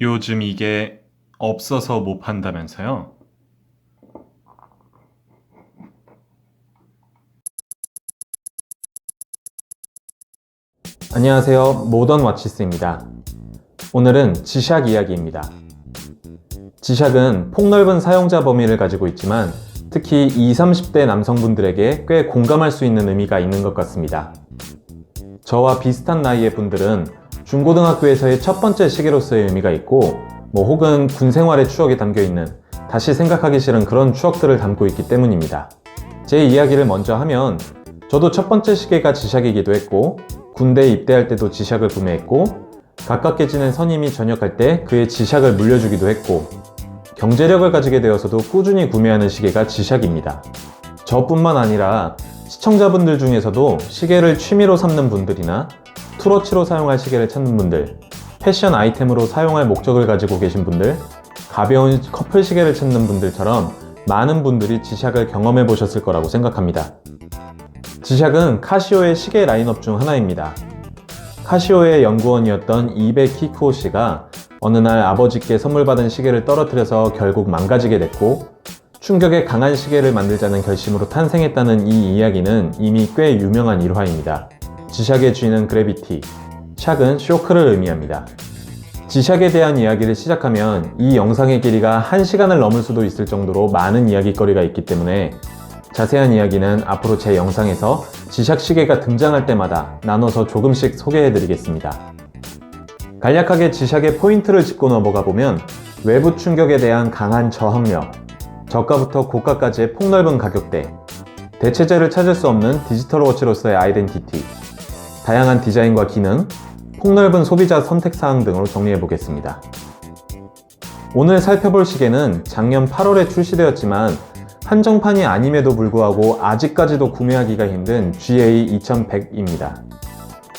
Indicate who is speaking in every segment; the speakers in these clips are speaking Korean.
Speaker 1: 요즘 이게 없어서 못 판다면서요?
Speaker 2: 안녕하세요. 모던 와치스입니다. 오늘은 지샥 이야기입니다. 지샥은 폭넓은 사용자 범위를 가지고 있지만 특히 20, 30대 남성분들에게 꽤 공감할 수 있는 의미가 있는 것 같습니다. 저와 비슷한 나이의 분들은 중고등학교에서의 첫 번째 시계로서의 의미가 있고 뭐 혹은 군 생활의 추억이 담겨 있는 다시 생각하기 싫은 그런 추억들을 담고 있기 때문입니다. 제 이야기를 먼저 하면 저도 첫 번째 시계가 지샥이기도 했고 군대에 입대할 때도 지샥을 구매했고 가깝게 지낸 선임이 전역할 때 그의 지샥을 물려주기도 했고 경제력을 가지게 되어서도 꾸준히 구매하는 시계가 지샥입니다. 저뿐만 아니라 시청자분들 중에서도 시계를 취미로 삼는 분들이나 투러치로 사용할 시계를 찾는 분들, 패션 아이템으로 사용할 목적을 가지고 계신 분들, 가벼운 커플 시계를 찾는 분들처럼 많은 분들이 지샥을 경험해 보셨을 거라고 생각합니다. 지샥은 카시오의 시계 라인업 중 하나입니다. 카시오의 연구원이었던 이베 키쿠오 씨가 어느 날 아버지께 선물 받은 시계를 떨어뜨려서 결국 망가지게 됐고 충격에 강한 시계를 만들자는 결심으로 탄생했다는 이 이야기는 이미 꽤 유명한 일화입니다. 지샥의 주인은 그래비티, 샥은 쇼크를 의미합니다. 지샥에 대한 이야기를 시작하면 이 영상의 길이가 1시간을 넘을 수도 있을 정도로 많은 이야기거리가 있기 때문에 자세한 이야기는 앞으로 제 영상에서 지샥 시계가 등장할 때마다 나눠서 조금씩 소개해 드리겠습니다. 간략하게 지샥의 포인트를 짚고 넘어가 보면 외부 충격에 대한 강한 저항력, 저가부터 고가까지의 폭넓은 가격대, 대체제를 찾을 수 없는 디지털 워치로서의 아이덴티티, 다양한 디자인과 기능, 폭넓은 소비자 선택 사항 등으로 정리해 보겠습니다. 오늘 살펴볼 시계는 작년 8월에 출시되었지만 한정판이 아님에도 불구하고 아직까지도 구매하기가 힘든 GA 2100입니다.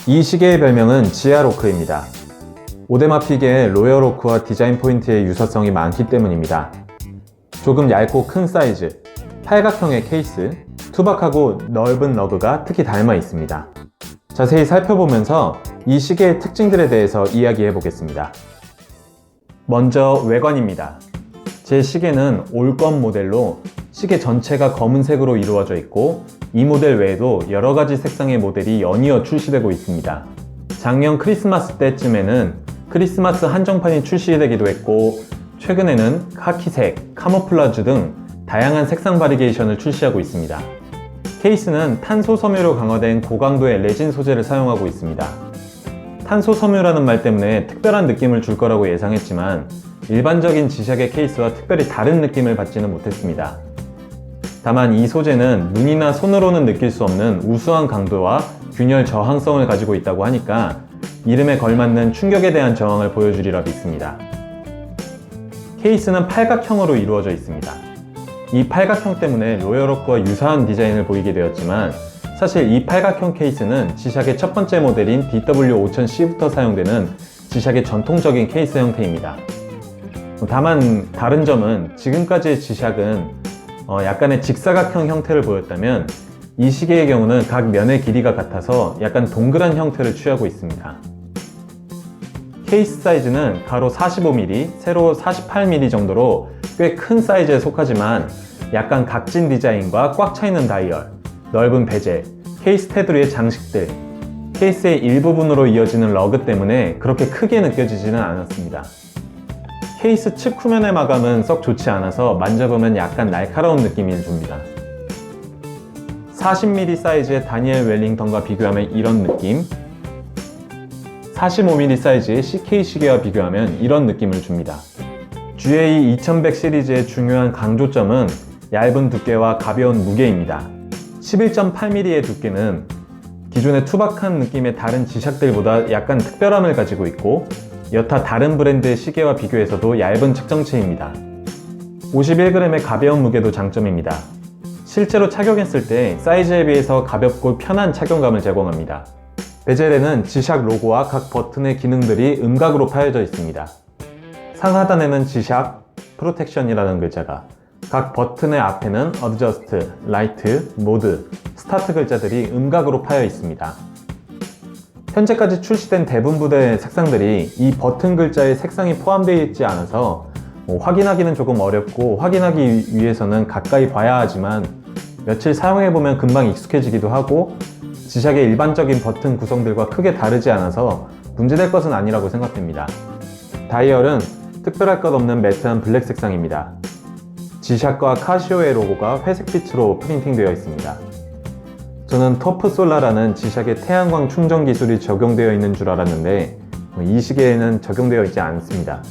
Speaker 2: 이 시계의 별명은 지아로크입니다. 오데마 픽의 로열로크와 디자인 포인트의 유사성이 많기 때문입니다. 조금 얇고 큰 사이즈, 팔각형의 케이스, 투박하고 넓은 러그가 특히 닮아 있습니다. 자세히 살펴보면서 이 시계의 특징들에 대해서 이야기해 보겠습니다. 먼저 외관입니다. 제 시계는 올검 모델로 시계 전체가 검은색으로 이루어져 있고 이 모델 외에도 여러 가지 색상의 모델이 연이어 출시되고 있습니다. 작년 크리스마스 때쯤에는 크리스마스 한정판이 출시되기도 했고 최근에는 카키색, 카모플라주 등 다양한 색상 바리게이션을 출시하고 있습니다. 케이스는 탄소 섬유로 강화된 고강도의 레진 소재를 사용하고 있습니다. 탄소 섬유라는 말 때문에 특별한 느낌을 줄 거라고 예상했지만 일반적인 지샥의 케이스와 특별히 다른 느낌을 받지는 못했습니다. 다만 이 소재는 눈이나 손으로는 느낄 수 없는 우수한 강도와 균열 저항성을 가지고 있다고 하니까 이름에 걸맞는 충격에 대한 저항을 보여주리라 믿습니다. 케이스는 팔각형으로 이루어져 있습니다. 이 팔각형 때문에 로열업과 유사한 디자인을 보이게 되었지만 사실 이 팔각형 케이스는 지샥의 첫 번째 모델인 DW5000C부터 사용되는 지샥의 전통적인 케이스 형태입니다. 다만 다른 점은 지금까지의 지샥은 어, 약간의 직사각형 형태를 보였다면 이 시계의 경우는 각 면의 길이가 같아서 약간 동그란 형태를 취하고 있습니다. 케이스 사이즈는 가로 45mm, 세로 48mm 정도로 꽤 큰 사이즈에 속하지만 약간 각진 디자인과 꽉 차있는 다이얼, 넓은 베젤, 케이스 테두리의 장식들, 케이스의 일부분으로 이어지는 러그 때문에 그렇게 크게 느껴지지는 않았습니다. 케이스 측 후면의 마감은 썩 좋지 않아서 만져보면 약간 날카로운 느낌이 줍니다. 40mm 사이즈의 다니엘 웰링턴과 비교하면 이런 느낌 45mm 사이즈의 CK 시계와 비교하면 이런 느낌을 줍니다. GA 2100 시리즈의 중요한 강조점은 얇은 두께와 가벼운 무게입니다. 11.8mm의 두께는 기존의 투박한 느낌의 다른 지샥들보다 약간 특별함을 가지고 있고 여타 다른 브랜드의 시계와 비교해서도 얇은 측정체입니다. 51g의 가벼운 무게도 장점입니다. 실제로 착용했을 때 사이즈에 비해서 가볍고 편한 착용감을 제공합니다. 베젤에는 지샥 로고와 각 버튼의 기능들이 음각으로 파여져 있습니다. 상하단에는 지샥, 프로텍션이라는 글자가, 각 버튼의 앞에는 어드저스트, 라이트, 모드, 스타트 글자들이 음각으로 파여 있습니다. 현재까지 출시된 대부분 부대의 색상들이 이 버튼 글자의 색상이 포함되어 있지 않아서 뭐 확인하기는 조금 어렵고 확인하기 위해서는 가까이 봐야 하지만 며칠 사용해보면 금방 익숙해지기도 하고 지샥의 일반적인 버튼 구성들과 크게 다르지 않아서 문제될 것은 아니라고 생각됩니다. 다이얼은 특별할 것 없는 매트한 블랙 색상입니다. 지샥과 카시오의 로고가 회색 빛으로 프린팅되어 있습니다. 저는 터프 솔라라는 지샥의 태양광 충전 기술이 적용되어 있는 줄 알았는데 이 시계에는 적용되어 있지 않습니다.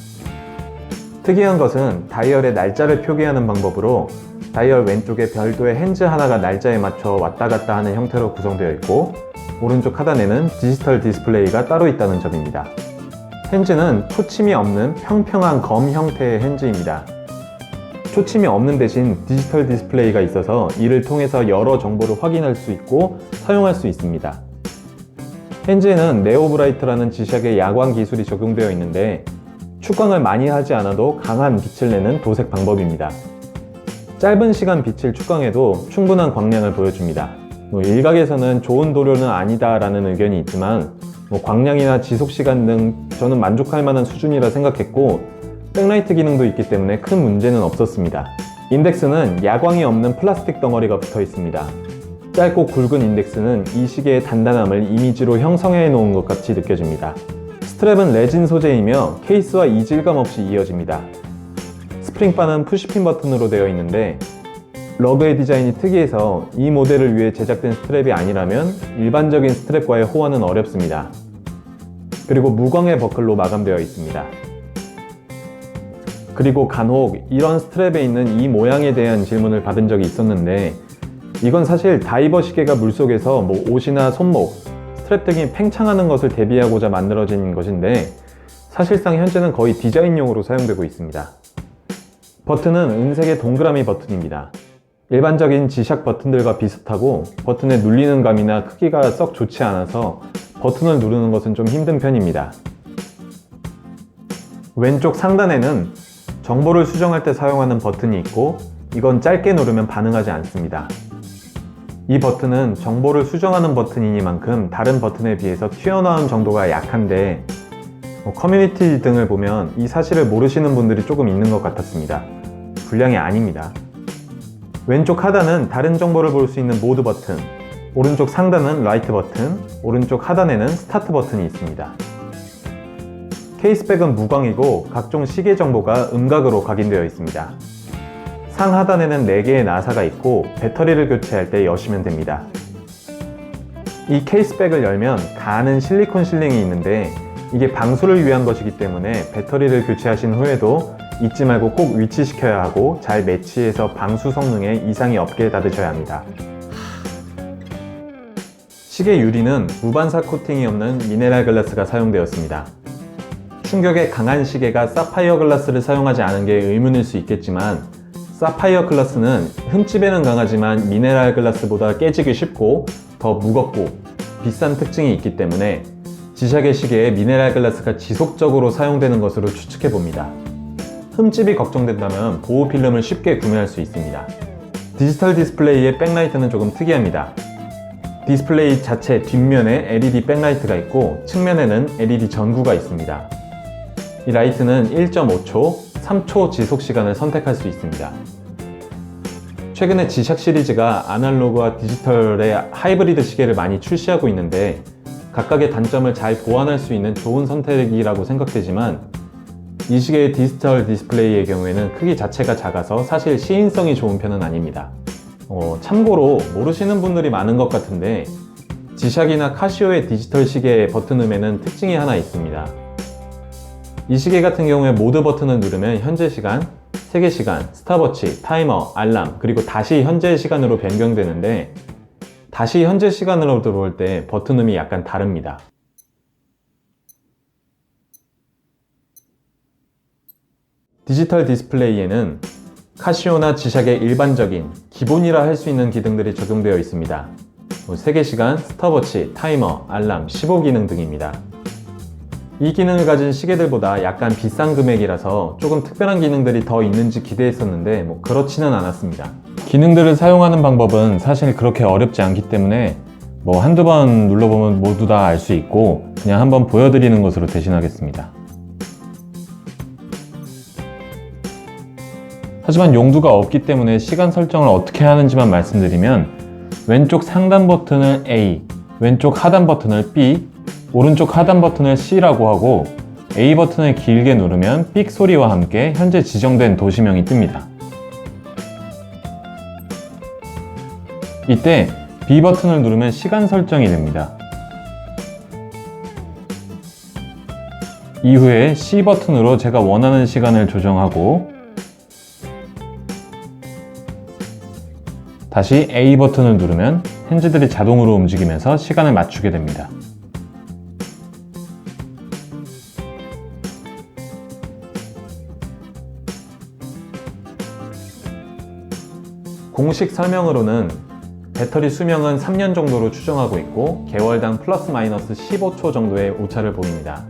Speaker 2: 특이한 것은 다이얼의 날짜를 표기하는 방법으로 다이얼 왼쪽에 별도의 핸즈 하나가 날짜에 맞춰 왔다 갔다 하는 형태로 구성되어 있고 오른쪽 하단에는 디지털 디스플레이가 따로 있다는 점입니다. 핸즈는 초침이 없는 평평한 검 형태의 핸즈입니다. 초침이 없는 대신 디지털 디스플레이가 있어서 이를 통해서 여러 정보를 확인할 수 있고 사용할 수 있습니다. 핸즈에는 네오브라이트라는 지샥의 야광 기술이 적용되어 있는데 축광을 많이 하지 않아도 강한 빛을 내는 도색 방법입니다. 짧은 시간 빛을 축광해도 충분한 광량을 보여줍니다. 뭐 일각에서는 좋은 도료는 아니다 라는 의견이 있지만 뭐 광량이나 지속 시간 등 저는 만족할 만한 수준이라 생각했고 백라이트 기능도 있기 때문에 큰 문제는 없었습니다. 인덱스는 야광이 없는 플라스틱 덩어리가 붙어 있습니다. 짧고 굵은 인덱스는 이 시계의 단단함을 이미지로 형성해 놓은 것 같이 느껴집니다. 스트랩은 레진 소재이며 케이스와 이질감 없이 이어집니다. 스프링바는 푸시핀 버튼으로 되어 있는데 러그의 디자인이 특이해서 이 모델을 위해 제작된 스트랩이 아니라면 일반적인 스트랩과의 호환은 어렵습니다. 그리고 무광의 버클로 마감되어 있습니다. 그리고 간혹 이런 스트랩에 있는 이 모양에 대한 질문을 받은 적이 있었는데 이건 사실 다이버 시계가 물속에서 뭐 옷이나 손목, 스트랩 등이 팽창하는 것을 대비하고자 만들어진 것인데 사실상 현재는 거의 디자인용으로 사용되고 있습니다. 버튼은 은색의 동그라미 버튼입니다. 일반적인 지샥 버튼들과 비슷하고 버튼에 눌리는 감이나 크기가 썩 좋지 않아서 버튼을 누르는 것은 좀 힘든 편입니다. 왼쪽 상단에는 정보를 수정할 때 사용하는 버튼이 있고 이건 짧게 누르면 반응하지 않습니다. 이 버튼은 정보를 수정하는 버튼이니만큼 다른 버튼에 비해서 튀어나온 정도가 약한데 뭐 커뮤니티 등을 보면 이 사실을 모르시는 분들이 조금 있는 것 같았습니다. 불량이 아닙니다. 왼쪽 하단은 다른 정보를 볼 수 있는 모드 버튼, 오른쪽 상단은 라이트 버튼, 오른쪽 하단에는 스타트 버튼이 있습니다. 케이스백은 무광이고 각종 시계 정보가 음각으로 각인되어 있습니다. 상 하단에는 4개의 나사가 있고 배터리를 교체할 때 여시면 됩니다. 이 케이스백을 열면 가는 실리콘 실링이 있는데 이게 방수를 위한 것이기 때문에 배터리를 교체하신 후에도 잊지 말고 꼭 위치시켜야 하고 잘 매치해서 방수 성능에 이상이 없게 닫으셔야 합니다. 시계 유리는 무반사 코팅이 없는 미네랄 글라스가 사용되었습니다. 충격에 강한 시계가 사파이어 글라스를 사용하지 않은 게 의문일 수 있겠지만 사파이어 글라스는 흠집에는 강하지만 미네랄 글라스보다 깨지기 쉽고 더 무겁고 비싼 특징이 있기 때문에 지샥의 시계에 미네랄 글라스가 지속적으로 사용되는 것으로 추측해 봅니다. 흠집이 걱정된다면 보호 필름을 쉽게 구매할 수 있습니다. 디지털 디스플레이의 백라이트는 조금 특이합니다. 디스플레이 자체 뒷면에 LED 백라이트가 있고 측면에는 LED 전구가 있습니다. 이 라이트는 1.5초, 3초 지속 시간을 선택할 수 있습니다. 최근에 지샥 시리즈가 아날로그와 디지털의 하이브리드 시계를 많이 출시하고 있는데 각각의 단점을 잘 보완할 수 있는 좋은 선택이라고 생각되지만 이 시계의 디지털 디스플레이의 경우에는 크기 자체가 작아서 사실 시인성이 좋은 편은 아닙니다. 어, 참고로 모르시는 분들이 많은 것 같은데 지샥이나 카시오의 디지털 시계의 버튼음에는 특징이 하나 있습니다. 이 시계 같은 경우에 모드 버튼을 누르면 현재 시간, 세계 시간, 스탑워치, 타이머, 알람, 그리고 다시 현재 시간으로 변경되는데 다시 현재 시간으로 들어올 때 버튼음이 약간 다릅니다. 디지털 디스플레이에는 카시오나 지샥의 일반적인 기본이라 할 수 있는 기능들이 적용되어 있습니다. 뭐 세계 시간, 스탑워치, 타이머, 알람, 15기능 등입니다. 이 기능을 가진 시계들보다 약간 비싼 금액이라서 조금 특별한 기능들이 더 있는지 기대했었는데 뭐 그렇지는 않았습니다. 기능들을 사용하는 방법은 사실 그렇게 어렵지 않기 때문에 뭐 한두 번 눌러보면 모두 다 알 수 있고 그냥 한번 보여드리는 것으로 대신하겠습니다. 하지만 용두가 없기 때문에 시간 설정을 어떻게 하는지만 말씀드리면 왼쪽 상단 버튼을 A, 왼쪽 하단 버튼을 B, 오른쪽 하단 버튼을 C라고 하고 A 버튼을 길게 누르면 삑 소리와 함께 현재 지정된 도시명이 뜹니다. 이때 B 버튼을 누르면 시간 설정이 됩니다. 이후에 C 버튼으로 제가 원하는 시간을 조정하고 다시 A 버튼을 누르면 핸즈들이 자동으로 움직이면서 시간을 맞추게 됩니다. 공식 설명으로는 배터리 수명은 3년 정도로 추정하고 있고 개월당 플러스 마이너스 15초 정도의 오차를 보입니다.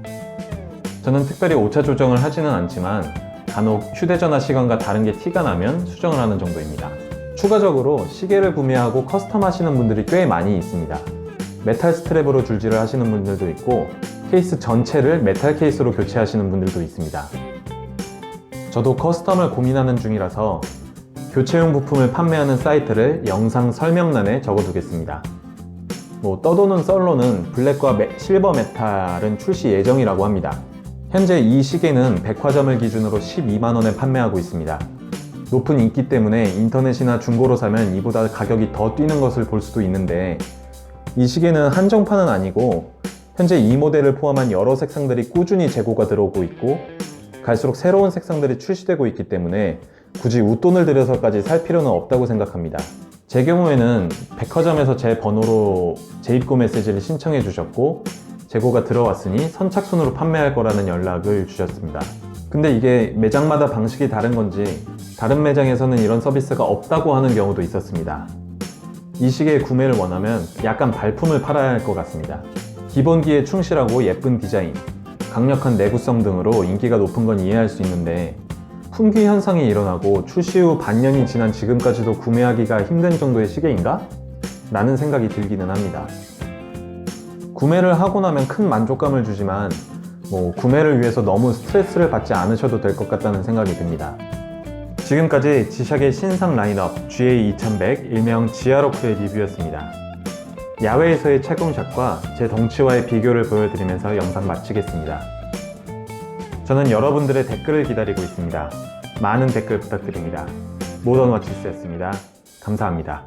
Speaker 2: 저는 특별히 오차 조정을 하지는 않지만 간혹 휴대전화 시간과 다른 게 티가 나면 수정을 하는 정도입니다. 추가적으로 시계를 구매하고 커스텀 하시는 분들이 꽤 많이 있습니다. 메탈 스트랩으로 줄질을 하시는 분들도 있고 케이스 전체를 메탈 케이스로 교체하시는 분들도 있습니다. 저도 커스텀을 고민하는 중이라서 교체용 부품을 판매하는 사이트를 영상 설명란에 적어두겠습니다. 뭐 떠도는 썰로는 블랙과 메- 실버 메탈은 출시 예정이라고 합니다. 현재 이 시계는 백화점을 기준으로 12만원에 판매하고 있습니다. 높은 인기 때문에 인터넷이나 중고로 사면 이보다 가격이 더 뛰는 것을 볼 수도 있는데 이 시계는 한정판은 아니고 현재 이 모델을 포함한 여러 색상들이 꾸준히 재고가 들어오고 있고 갈수록 새로운 색상들이 출시되고 있기 때문에 굳이 웃돈을 들여서까지 살 필요는 없다고 생각합니다. 제 경우에는 백화점에서 제 번호로 재입고 메시지를 신청해 주셨고 재고가 들어왔으니 선착순으로 판매할 거라는 연락을 주셨습니다. 근데 이게 매장마다 방식이 다른 건지 다른 매장에서는 이런 서비스가 없다고 하는 경우도 있었습니다. 이 시계의 구매를 원하면 약간 발품을 팔아야 할 것 같습니다. 기본기에 충실하고 예쁜 디자인, 강력한 내구성 등으로 인기가 높은 건 이해할 수 있는데 품귀 현상이 일어나고 출시 후 반년이 지난 지금까지도 구매하기가 힘든 정도의 시계인가? 라는 생각이 들기는 합니다. 구매를 하고 나면 큰 만족감을 주지만 뭐 구매를 위해서 너무 스트레스를 받지 않으셔도 될 것 같다는 생각이 듭니다. 지금까지 지샥의 신상 라인업 GA2100 일명 지아로크의 리뷰였습니다. 야외에서의 채공샷과 제 덩치와의 비교를 보여드리면서 영상 마치겠습니다. 저는 여러분들의 댓글을 기다리고 있습니다. 많은 댓글 부탁드립니다. 모던 워치스였습니다. 감사합니다.